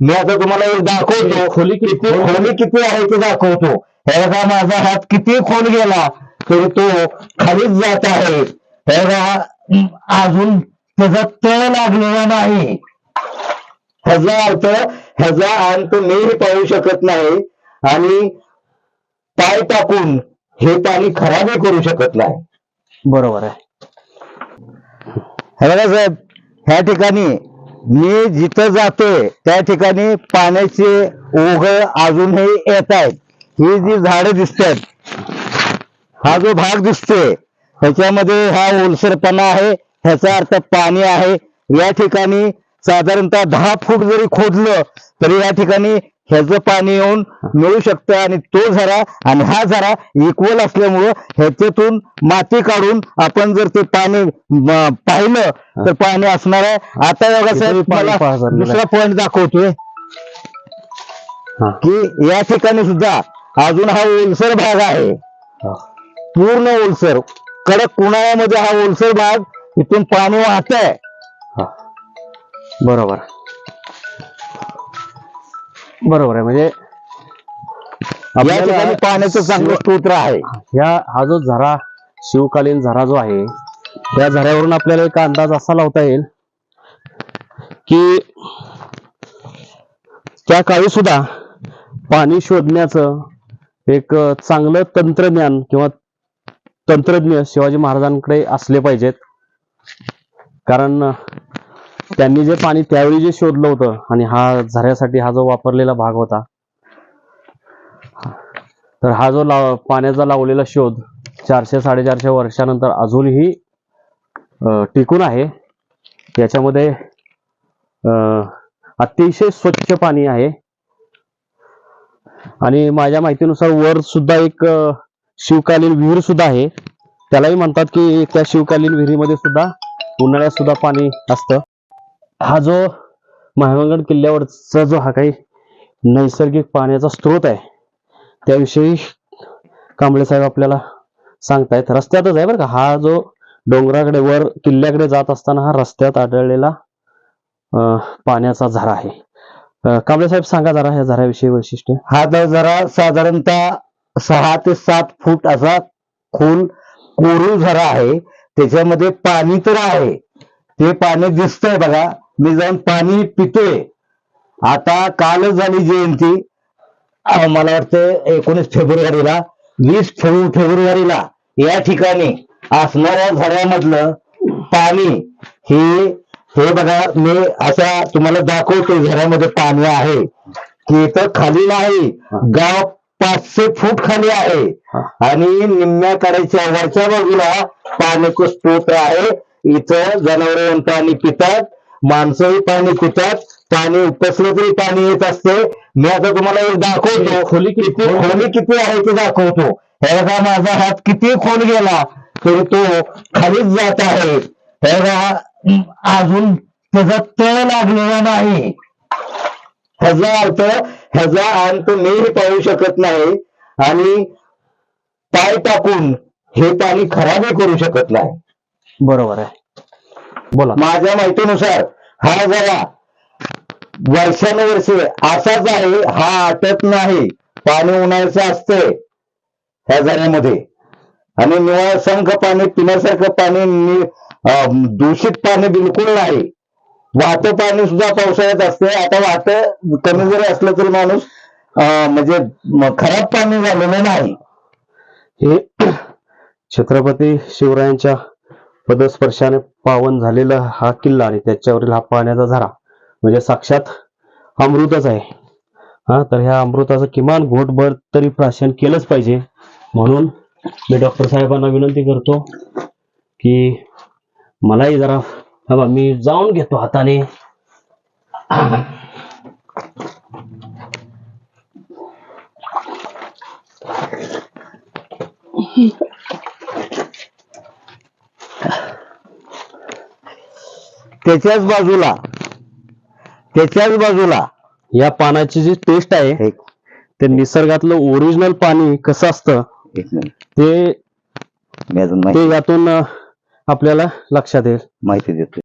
मी आता तुम्हाला एक दाखवतो. खोली किती? खोली किती आहे ते दाखवतो. हे बघा माझा हात किती खोल गेला तरी तो खालीच जात आहे. हे बघा अजून त्याचा तळ लागलेला नाही. ह्याचा अर्थ ह्याचा अंत मीही पाहू शकत नाही आणि पाय टाकून हे पाणी खराबही करू शकत नाही. बरोबर आहे. हे बघा साहेब ह्या ठिकाणी मी जिथं जाते त्या ठिकाणी पाण्याचे ओघ अजूनही येत आहेत. ही जी झाडं दिसतात हा जो भाग दिसतोय ह्याच्यामध्ये हा ओलसरपणा आहे ह्याचा अर्थ पाणी आहे. या ठिकाणी साधारणतः दहा फूट जरी खोदलं तरी या ठिकाणी ह्याचं पाणी येऊन मिळू शकतं आणि तो झरा आणि हा झरा इक्वल असल्यामुळं ह्याच्यातून माती काढून आपण जर ते पाणी पाहिलं तर पाणी असणार आहे आता बघा इथंही साहेब पाणी मला पाझरलेलं आहे. दुसरा पॉईंट दाखवतोय. की या ठिकाणी सुद्धा अजून हा ओलसर भाग आहे. पूर्ण ओलसर कडक उन्हाळ्यामध्ये हा ओलसर भाग इथून पाणी वाहत आहे. बरोबर. बरोबर आहे. म्हणजे या आपल्याला ठिकाणी पाण्याचं चांगलं स्तोत्र आहे. ह्या हा जो झरा शिवकालीन झरा जो आहे त्या झऱ्यावरून आपल्याला एक अंदाज असा लावता येईल की त्या काळी सुद्धा पाणी शोधण्याचं एक चांगलं तंत्रज्ञान किंवा तंत्रज्ञ शिवाजी महाराजांकडे असले पाहिजेत. कारण त्यांनी जे पाणी त्यावेळी जे शोधलं होतं आणि हा झऱ्यासाठी हा जो वापरलेला भाग होता तर हा जो लाव पाण्याचा लावलेला शोध चारशे साडेचारशे वर्षानंतर अजूनही टिकून आहे. याच्यामध्ये अतिशय स्वच्छ पाणी आहे. आणि माझ्या माहितीनुसार वर सुद्धा एक शिवकालीन विहीर सुद्धा आहे. त्यालाही म्हणतात की त्या शिवकालीन विहिरीमध्ये सुद्धा उन्हाळ्यात सुद्धा पाणी असतं. हा जो महागड किल्ल्यावरचा जो हा काही नैसर्गिक पाण्याचा स्रोत आहे त्याविषयी कांबळे साहेब आपल्याला सांगतायत. रस्त्यातच आहे बरं का. हा जो डोंगराकडे वर किल्ल्याकडे जात असताना हा रस्त्यात आढळलेला पाण्याचा झरा आहे. कांबळे साहेब सांगा जरा ह्या झऱ्याविषयी वैशिष्ट्य. हा तर जरा साधारणतः सहा ते सात फूट असा खोल कोरू झरा आहे. त्याच्यामध्ये पाणी तर आहे. ते पाणी दिसतंय बघा. मी जाऊन पाणी पितोय. आता कालच झाली जयंती. मला वाटतं एकोणीस फेब्रुवारीला वीस फेब्रु- फेब्रुवारीला या ठिकाणी असणाऱ्या झऱ्यामधलं पाणी हे हे बघा मी असा तुम्हाला दाखवतो झऱ्यामध्ये पाणी आहे. की इथं खाली नाही गाव पाचशे फूट खाली आहे. आणि निम्म्या कडाच्या वरच्या बाजूला पाण्याचं स्तोत्र आहे. इथं जनावर पाणी पितात. माणसंही पाणी पितात पाणी उपसलं तरी पाणी येत असते. मी आता तुम्हाला एक दाखवतो. खोली किती खोली किती आहे ते दाखवतो. हे बघा माझा हात किती खोल गेला तरी तो खालीच जात आहे. हे बघा अजून त्याचा तळ लागलेला नाही. ह्याचा अर्थ ह्याचा अंत मीही पाहू शकत नाही आणि पाय टाकून हे पाणी खराबही करू शकत नाही. बरोबर आहे. बोला. माझ्या माहितीनुसार हा जरा वर्षानुवर्षे असाच आहे हा आटत नाही पाणी उन्हाळ्याचं असतंय ह्या झऱ्यामध्ये आणि निव्वळ संख पाणी पिण्यासारखं पाणी दूषित पाणी बिलकुल नाही. वाहतं पाणी सुद्धा पावसाळ्यात असते आता वाहतं कमी जरी असलं तरी माणूस अं, म्हणजे खराब पाणी झालेलं नाही. हे छत्रपती शिवरायांच्या पदस्पर्शाने पावन झालेला हा किल्ला आणि त्याच्यावरील हा पाण्याचा झरा म्हणजे साक्षात अमृतच आहे. हा तर ह्या अमृताचं किमान घोटभर तरी प्राशन केलंच पाहिजे. म्हणून मी डॉक्टर साहेबांना विनंती करतो की मलाही जरा बाबा मी जाऊन घेतो हाताने. त्याच्याच बाजूला. त्याच्याच बाजूला. या पाण्याची जी टेस्ट आहे एक ते निसर्गातलं ओरिजिनल पाणी कसं असतं एक मिनिट. ते मी अजून ते माहिती यातून अं, आपल्याला लक्षात येईल. माहिती देतो.